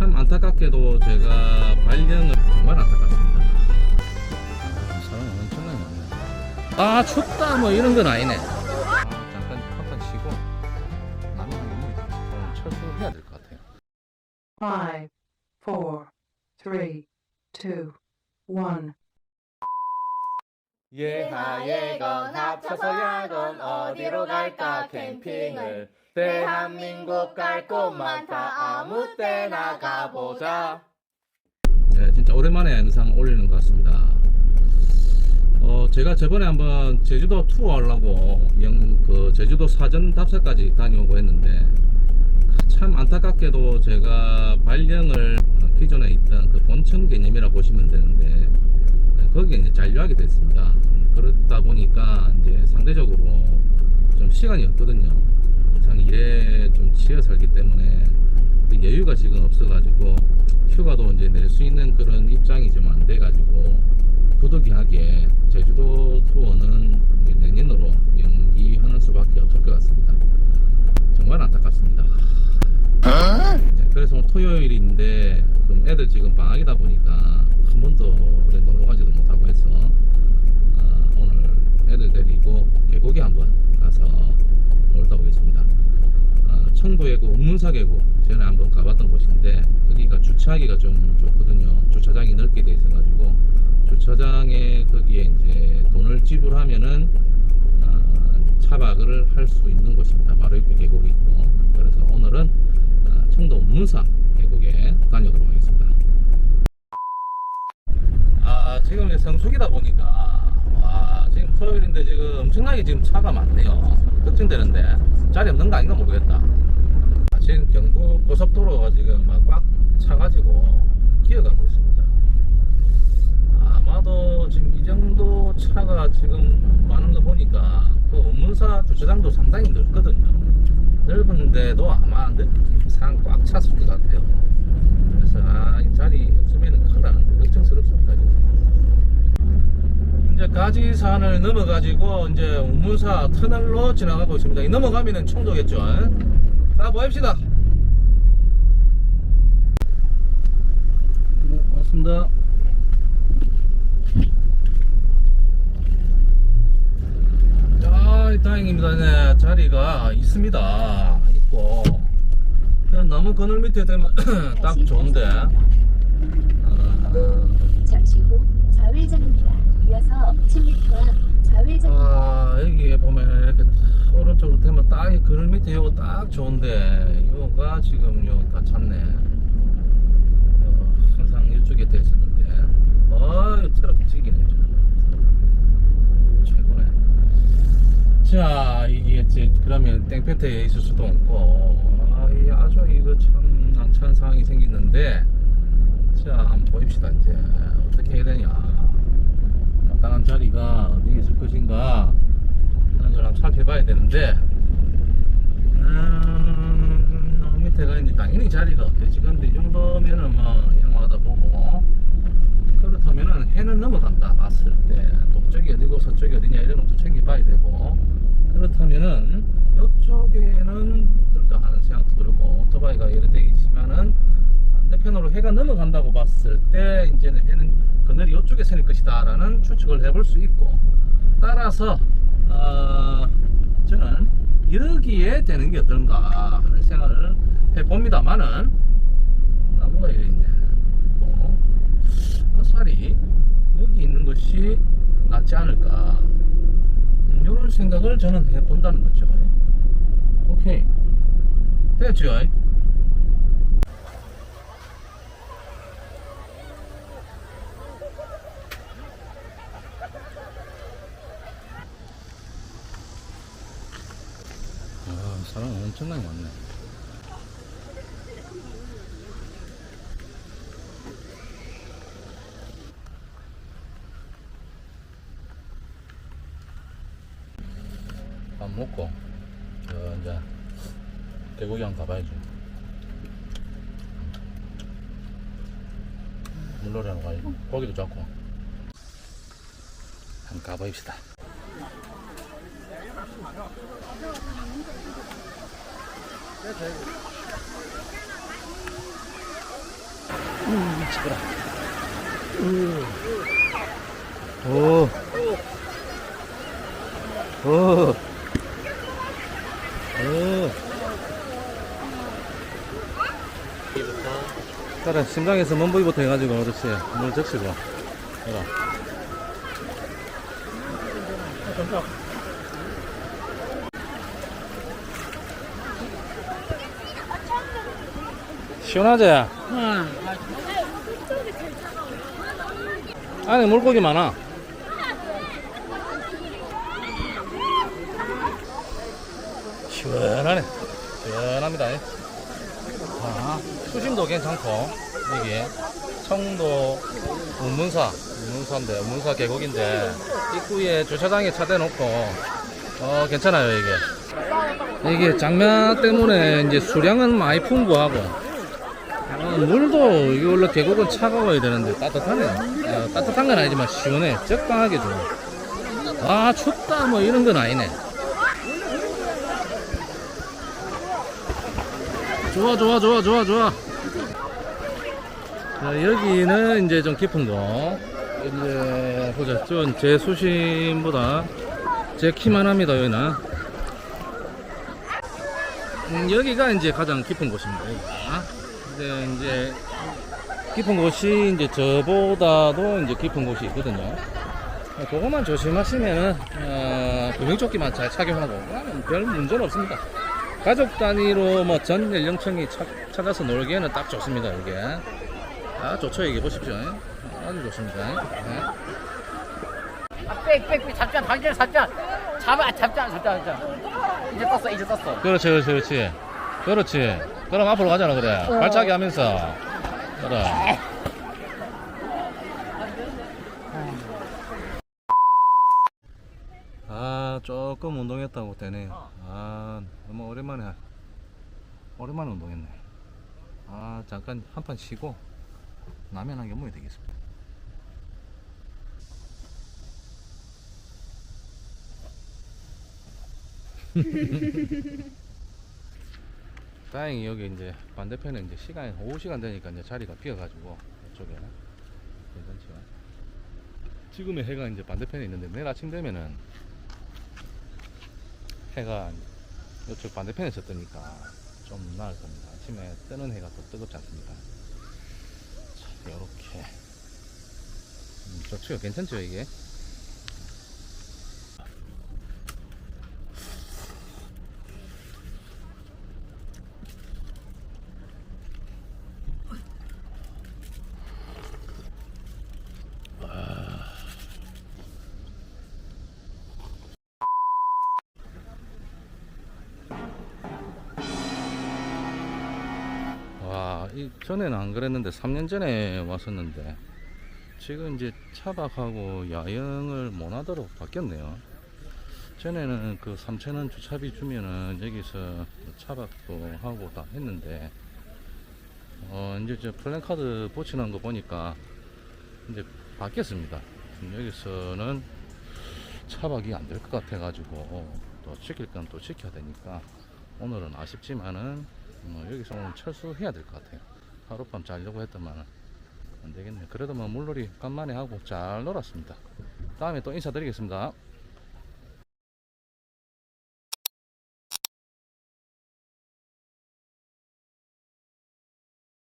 참 안타깝게도 제가 발령을 정말 안타깝습니다. 아, 사람 엄청나게 많네. 아 춥다 뭐 이런 건 아니네. 아, 잠깐 한번 쉬고 남은 오늘 철수해야 될 것 같아요. Five, four, three, two, one. 예하예건 합쳐서 야건 어디로 갈까 캠핑을 대한민국 갈 곳 많다 아무 때나 가보자 네, 진짜 오랜만에 영상 올리는 것 같습니다. 어, 제가 저번에 한번 제주도 투어 하려고 영, 그 제주도 사전 답사까지 다녀오고 했는데 참 안타깝게도 제가 발령을 어, 기존에 있던 그 본청 개념이라 보시면 되는데 네, 거기에 이제 잔류하게 됐습니다. 음, 그렇다 보니까 이제 상대적으로 좀 시간이 없거든요. 항상 일에 좀 치여 살기 때문에 그 여유가 지금 없어가지고 휴가도 이제 낼 수 있는 그런 입장이 좀 안 돼가지고 부득이하게 제주도 투어는 내년으로 연기하는 수밖에 없을 것 같습니다. 정말 안타깝습니다. 네, 그래서 오늘 토요일인데 그럼 애들 지금 방학이다 보니까 한 번도 그래 놀러 가지도 못하고 해서 어, 오늘 애들 데리고 계곡에 한번 가서 놀다 오겠습니다. 어, 청도의 그 옥문사 계곡 전에 한번 가봤던 곳인데 거기가 주차하기가 좀 좋거든요. 주차장이 넓게 돼 있어 가지고 주차장에 거기에 이제 돈을 지불하면은 어, 차박을 할 수 있는 곳입니다. 바로 옆에 계곡이 있고 그래서 오늘은 어, 청도 옥문사 계곡에 다녀오도록 하겠습니다. 아 지금 이제 성수기다 보니까 와 지금 토요일인데 지금 엄청나게 지금 차가 많네요. 걱정되는데 자리 없는 거 아닌가 모르겠다. 아, 지금 경부 고속도로가 지금 막 꽉 차가지고 기어가고 있습니다. 아마도 지금 이 정도 차가 지금 많은 거 보니까 그 원문사 주차장도 상당히 넓거든요. 넓은데도 아마 상 꽉 찼을 것 같아요. 그래서 아, 이 자리 없으면 큰일 나는데 걱정스럽습니다. 이제 가지산을 넘어가지고 이제 우문사 터널로 지나가고 있습니다. 이 넘어가면은 청도겠죠. 자, 보입시다. 네, 맞습니다. 아, 다행입니다. 네, 자리가 있습니다. 있고. 그냥 나무 그늘 밑에 되면 딱 좋은데. 어, 잠시 후 좌회전입니다. 이어서 7m 앞 좌회전. 아, 여기에 보면 이렇게 딱 오른쪽으로 되면 딱이 그늘 밑에 이거 딱 좋은데, 이거가 지금 요 다 찼네. 어, 항상 이쪽에 돼 있었는데. 아, 이 트럭 찍이네. 최고네. 자, 이게 이제 그러면 땡볕에 있을 수도 없고, 아, 이 아주 이거 참 난처한 상황이 생겼는데, 자, 한번 보입시다, 이제. 어떻게 해야 되냐. 마땅한 자리가 어디 있을 것인가 하는 걸 한번 살펴봐야 되는데 음, 어, 밑에가 이제 당연히 자리가 없겠지. 근데 이 정도면은 뭐 양호하다 보고 그렇다면은 해는 넘어간다. 봤을 때 동쪽이 어디고 서쪽이 어디냐 이런 것도 챙겨봐야 되고. 그렇다면은 이쪽에는 들까 하는 생각도 들고 오토바이가 여러 대 있지만은 반대편으로 해가 넘어간다고 봤을 때 이제는 해는 그늘이 이쪽에 서릴 것이다 라는 추측을 해볼 수 있고. 따라서 어, 저는 여기에 되는 게 어떤가 하는 생각을 해봅니다만은 나무가 여기 있네. 뭐, 아싸리 여기 있는 것이 낫지 않을까? 이런 생각을 저는 해본다는 거죠. 오케이. 됐죠 아, 사람 엄청나게 많네. 밥 먹고, 저, 이제, 한번 가봐야지. 물놀이 하러 가야지. 고기도 잡고. 한번 가봅시다. 음, 치거라. 오. 오. 오. 그래, 심장에서 먼부위부터 해가지고, 그렇지. 물 적시고. 그래. 시원하지? 안에 물고기 많아. 시원하네. 시원합니다. 예. 아, 수심도 괜찮고, 이게 청도 운문사, 운문사인데, 운문사 계곡인데, 입구에 주차장에 차 대놓고, 어, 괜찮아요, 이게. 이게 장면 때문에 이제 수량은 많이 풍부하고, 어, 물도 이게 원래 계곡은 차가워야 되는데 따뜻하네. 어, 따뜻한 건 아니지만 시원해. 적당하게 좀. 아 춥다 뭐 이런 건 아니네. 좋아 좋아 좋아 좋아 좋아. 자, 여기는 이제 좀 깊은 거. 이제 보자. 좀제 수심보다 제 키만 합니다 여기는. 음, 여기가 이제 가장 깊은 곳입니다. 여기가. 근데 이제 깊은 곳이 이제 저보다도 이제 깊은 곳이 있거든요. 그것만 조심하시면은 어, 구명조끼만 잘 착용하고 그러면 별 문제는 없습니다. 가족 단위로 뭐 전 연령층이 차- 찾아서 놀기에는 딱 좋습니다. 이게 아 좋죠 이게 보십시오. 아주 좋습니다. 네. 아, 빽, 빽, 빽, 잡자, 당장 잡자. 잡아, 잡자, 잡자, 잡자. 이제 떴어, 이제 떴어. 그렇지 그렇지 그렇지 그렇지 그럼 앞으로 가잖아 그래. 발차기 하면서. 그래. 아 조금 운동했다고 되네요 아 너무 오랜만에 오랜만에 운동했네. 아 잠깐 한판 쉬고 라면 한개 먹어야 되겠습니다 다행히 여기 이제 반대편에 이제 시간이 오후 시간 되니까 이제 자리가 비어가지고 이쪽에 괜찮죠. 지금의 해가 이제 반대편에 있는데 내일 아침 되면은 해가 이쪽 반대편에서 뜨니까 좀 나을 겁니다. 아침에 뜨는 해가 더 뜨겁지 않습니까? 자, 요렇게 음, 좋죠. 괜찮죠 이게? 이 전에는 안 그랬는데 3년 전에 왔었는데 지금 이제 차박하고 야영을 못 하도록 바뀌었네요. 전에는 그 3,000원 주차비 주면은 여기서 차박도 하고 다 했는데 어 이제 저 플랜카드 붙이는 거 보니까 이제 바뀌었습니다. 여기서는 차박이 안 될 것 같아 가지고 또 지킬 건 또 지켜야 되니까 오늘은 아쉽지만은 뭐 여기서 오늘 철수해야 될 것 같아요. 하룻밤 자려고 했더만 안 되겠네. 그래도 뭐 물놀이 간만에 하고 잘 놀았습니다. 다음에 또 인사드리겠습니다.